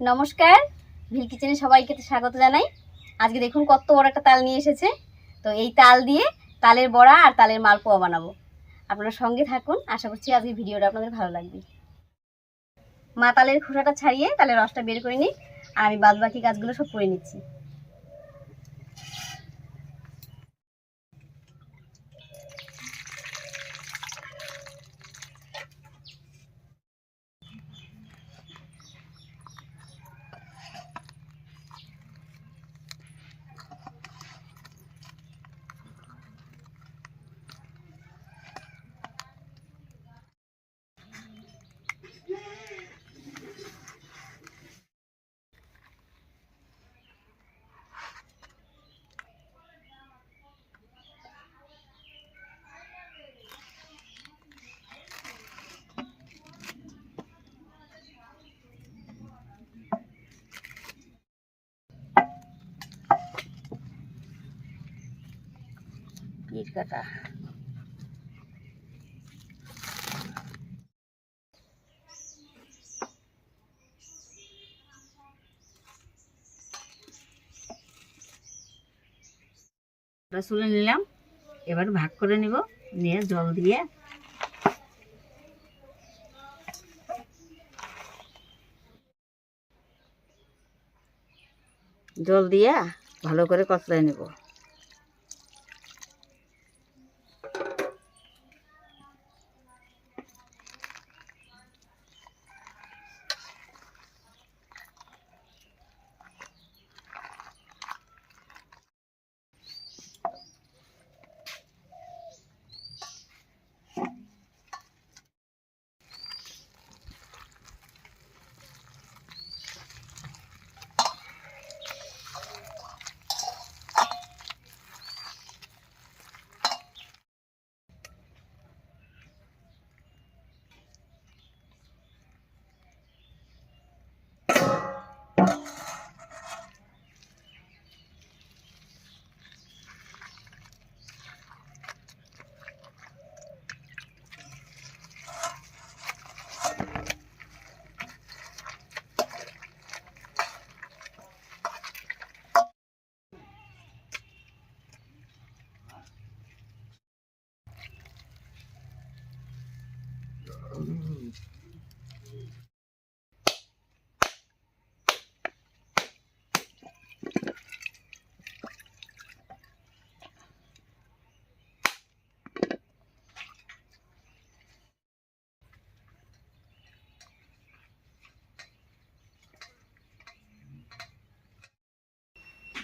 নমস্কার। ভিল কিচেনে সবাইকে স্বাগত জানাই। আজকে দেখুন কত বড় একটা তাল নিয়ে এসেছে। তো এই তাল দিয়ে তালের বড়া আর তালের মালপোয়া বানাবো। আপনারা সঙ্গে থাকুন। আশা করছি আজকে ভিডিওটা আপনাদের ভালো লাগবে। মা তালের খোসাটা ছাড়িয়ে তালের রসটা বের করে নিই আর আমি বাদ বাকি কাজগুলো সব করে নিচ্ছি। কাটা তুলে নিলাম, এবার ভাগ করে নিব, নিয়ে জল দিয়ে। জল দিয়ে ভালো করে কচলায় নেব।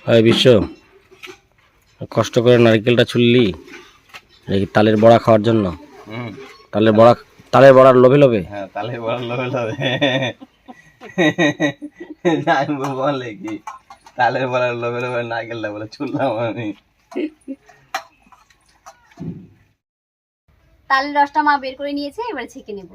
হয় বিশ্ব কষ্ট করে নারকেলটা ছুললি নাকি তালের বড়া খাওয়ার জন্য? তালের বড়া তালের বড়ার লোভে লোভে? হ্যাঁ তাহলে বড়ার লোভে লোভে। আমি বলে কি তালে বড়ার লোভে লোভে না গেলে বলে চুললাম আমি। তালের রসটা মা বের করে নিয়েছে এবারে ছেঁকে নেব।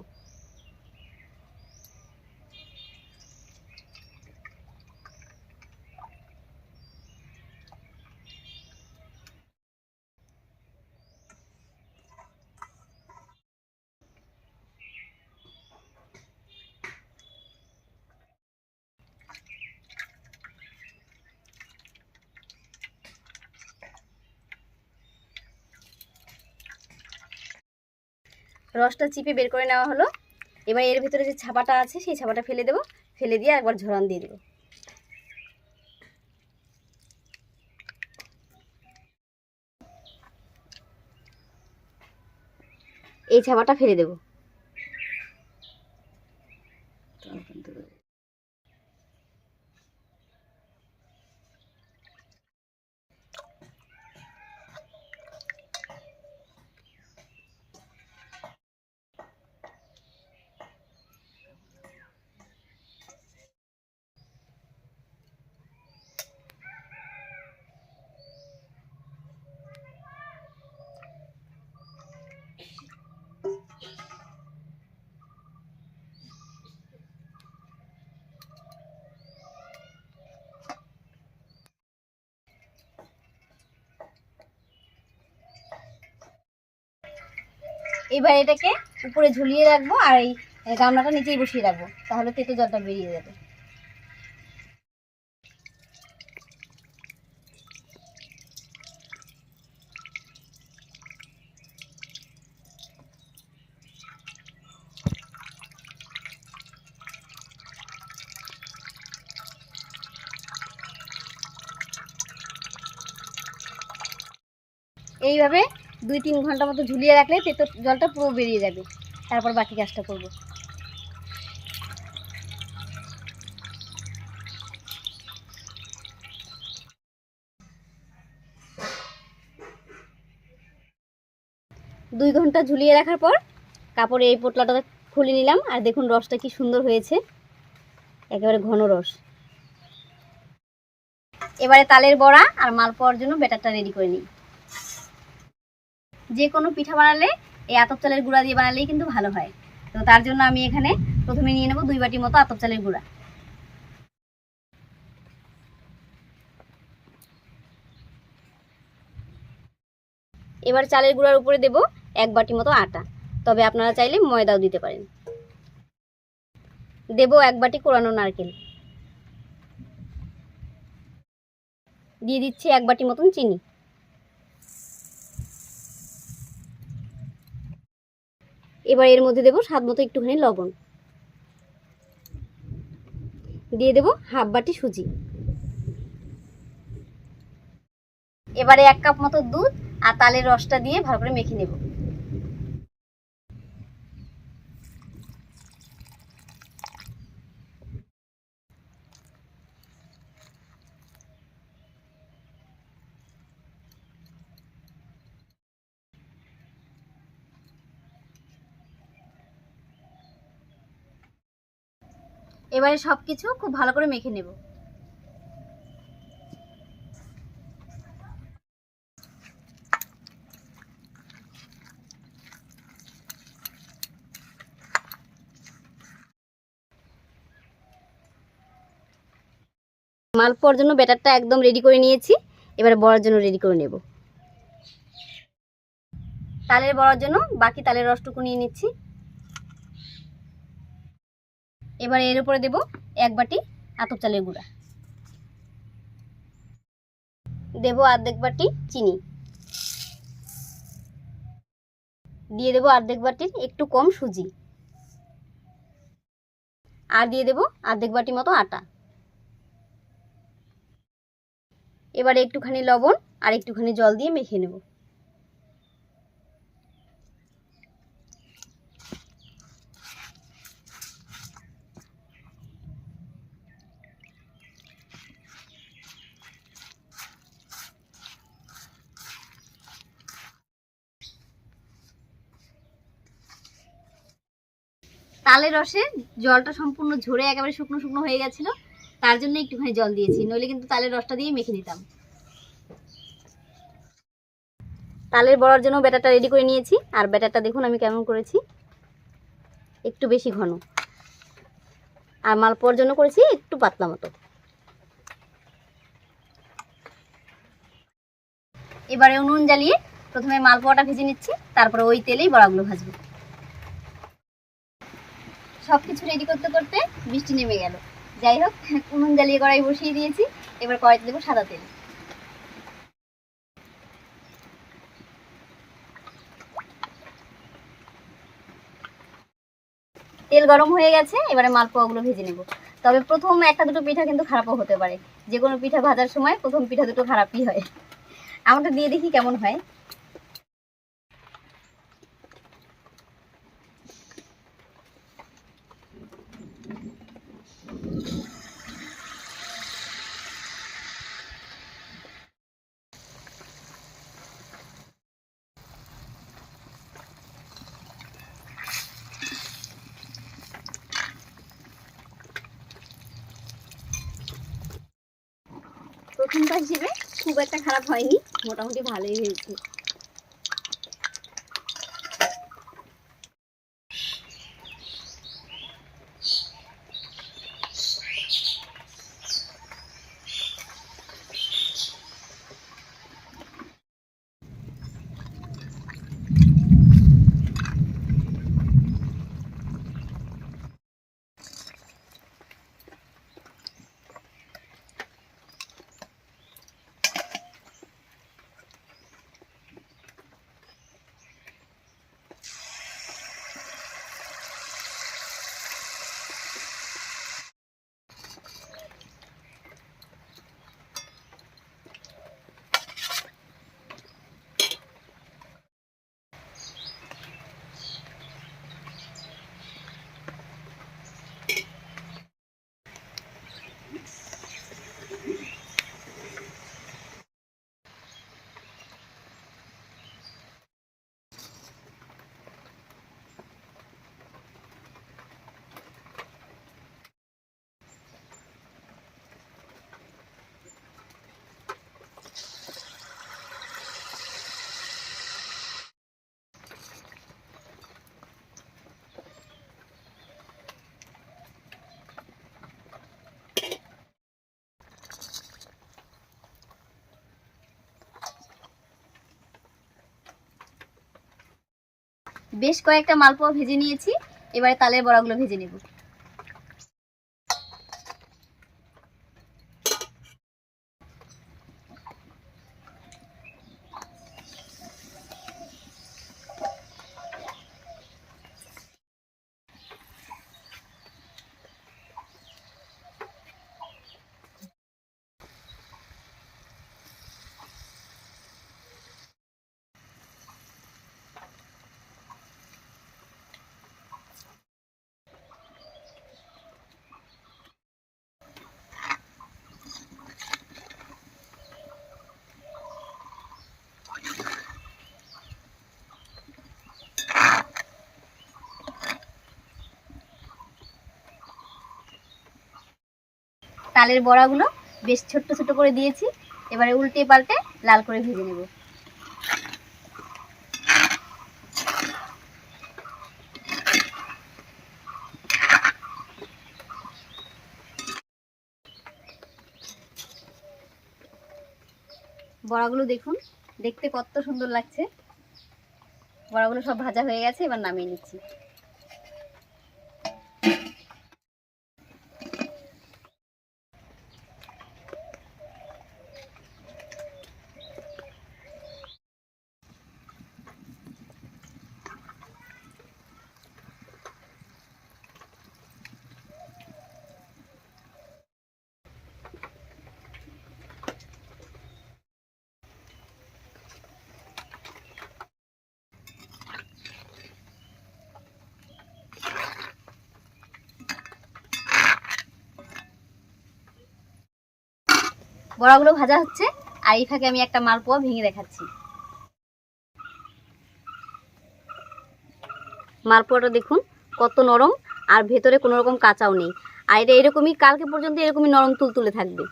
রসটা চিপে বের করে নেওয়া হলো। এবার এর ভিতরে যে ছাপাটা আছে, সেই ছাপাটা ফেলে দেবো। ফেলে দিয়ে একবার ঝরান দিয়ে দেবো। এই ছাপাটা ফেলে দেবো। এবার এটাকে উপরে ঝুলিয়ে রাখব আর এই গামলাটা নিচেই বসিয়ে রাখব, তাহলে তেতো জলটা বেরিয়ে যাবে। এইভাবে দুই তিন ঘণ্টা মতো ঝুলিয়ে রাখলে তেতো জলটা পুরো বেরিয়ে যাবে। তারপর বাকি কাজটা করব। দুই ঘণ্টা ঝুলিয়ে রাখার পর কাপড়ে এই পোটলাটা খুলে নিলাম আর দেখুন রসটা কি সুন্দর হয়েছে। একেবারে ঘন রস। এবারে তালের বড়া আর মালপোয়ার জন্য ব্যাটারটা রেডি করে নিই। যে কোনো পিঠা বানালে এই আতপ চালের গুঁড়া দিয়ে বানালেই কিন্তু ভালো হয়। তো তার জন্য আমি এখানে প্রথমে নিয়ে নেব দুই বাটি মতো আতপ চালের গুঁড়া। এবার চালের গুঁড়ার উপরে দেব এক বাটি মতো আটা। তবে আপনারা চাইলে ময়দাও দিতে পারেন। দেব এক বাটি কোরানো নারকেল। দিয়ে দিচ্ছি এক বাটি মতন চিনি। এবার এর মধ্যে দেবো স্বাদ মতো একটুখানি লবণ। দিয়ে দেবো হাফ বাটি সুজি। এবারে এক কাপ মতো দুধ আর তালের রসটা দিয়ে ভালো করে মেখে নেব। এবারে সব কিছু খুব ভালো করে মেখে নেব। মালপোয়ার জন্য ব্যাটারটা একদম রেডি করে নিয়েছি। এবারে বড়ার জন্য রেডি করে নেব। তালের বড়ার জন্য বাকি তালের রসটুকু নিয়ে নিচ্ছি। এবার এর উপরে দেব এক বাটি আতপ চালের গুঁড়া। দেব অর্ধেক বাটি চিনি। দিয়ে দেব অর্ধেক বাটির একটু কম সুজি। আর দিয়ে দেব অর্ধেক বাটি মতো আটা। এবারে একটুখানি লবণ আর একটুখানি জল দিয়ে মেখে নেব। তালের রসে জলটা সম্পূর্ণ ঝরে একেবারে শুকনো শুকনো হয়ে গেছিল, তার জন্য একটুখানি জল দিয়েছি। নইলে কিন্তু তালের রসটা দিয়ে মেখে নিতাম। তালের বড়ার জন্য ব্যাটারটা রেডি করে নিয়েছি, আর ব্যাটারটা দেখুন আমি কেমন করেছি। একটু বেশি ঘন। আর মালপোয়ার জন্য করেছি একটু পাতলা মতো। এবারে উনুন জ্বালিয়ে প্রথমে মালপোয়াটা ভেজে নিচ্ছি, তারপরে ওই তেলেই বড়াগুলো ভাজবো। সব কিছু রেডি করতে করতে বৃষ্টি নেমে গেল। যাই হোক উনুন জ্বালিয়ে কড়াই বসিয়ে দিয়েছি। এবার কড়াইতে দেবো সাদা তেল। তেল গরম হয়ে গেছে, এবারে মালপোয়াগুলো ভেজে নেব। তবে প্রথম একটা দুটো পিঠা কিন্তু খারাপও হতে পারে। যে কোনো পিঠা ভাজার সময় প্রথম পিঠা দুটো খারাপই হয়। আমাকে দিয়ে দেখি কেমন হয়। প্রথমটা হিসেবে খুব একটা খারাপ হয়নি মোটামুটি ভালোই হয়েছে। বেশ কয়েকটা মালপোয়া ভেজে নিয়েছি। এবারে তালের বড়াগুলো ভেজে নেব। তালের বড়াগুলো বেশ ছোট্ট ছোট করে দিয়েছি। এবারে উল্টে পাল্টে লাল করে ভেজে নেব। বড়াগুলো দেখুন, দেখতে কত সুন্দর লাগছে। বড়াগুলো সব ভাজা হয়ে গেছে, এবার নামিয়ে নিচ্ছি। বড়াগুলো ভাজা হচ্ছে, আর এই ফাঁকে আমি একটা মালপোয়া ভেঙে দেখাচ্ছি। মালপোয়াটা দেখুন, কত নরম, আর ভেতরে কোনো রকম কাঁচাও নেই। আর এটা এরকমই, কালকে পর্যন্ত এরকমই নরম তুলতুলে থাকবে।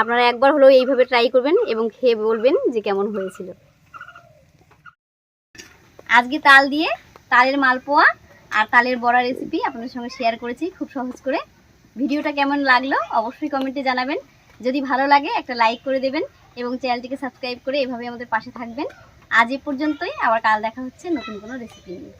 আপনারা একবার হলেও এইভাবে ট্রাই করবেন এবং খেয়ে বলবেন যে কেমন হয়েছিল। আজকে তাল দিয়ে তালের মালপোয়া আর তালের বড়া রেসিপি আপনাদের সঙ্গে শেয়ার করেছি খুব সহজ করে। ভিডিওটা কেমন লাগল অবশ্যই কমেন্টে জানাবেন। যদি ভালো লাগে, একটা লাইক করে দেবেন এবং চ্যানেলটিকে সাবস্ক্রাইব করে এভাবে আমাদের পাশে থাকবেন। আজ এ পর্যন্তই, আবার কাল দেখা হচ্ছে নতুন কোনো রেসিপি নিয়ে।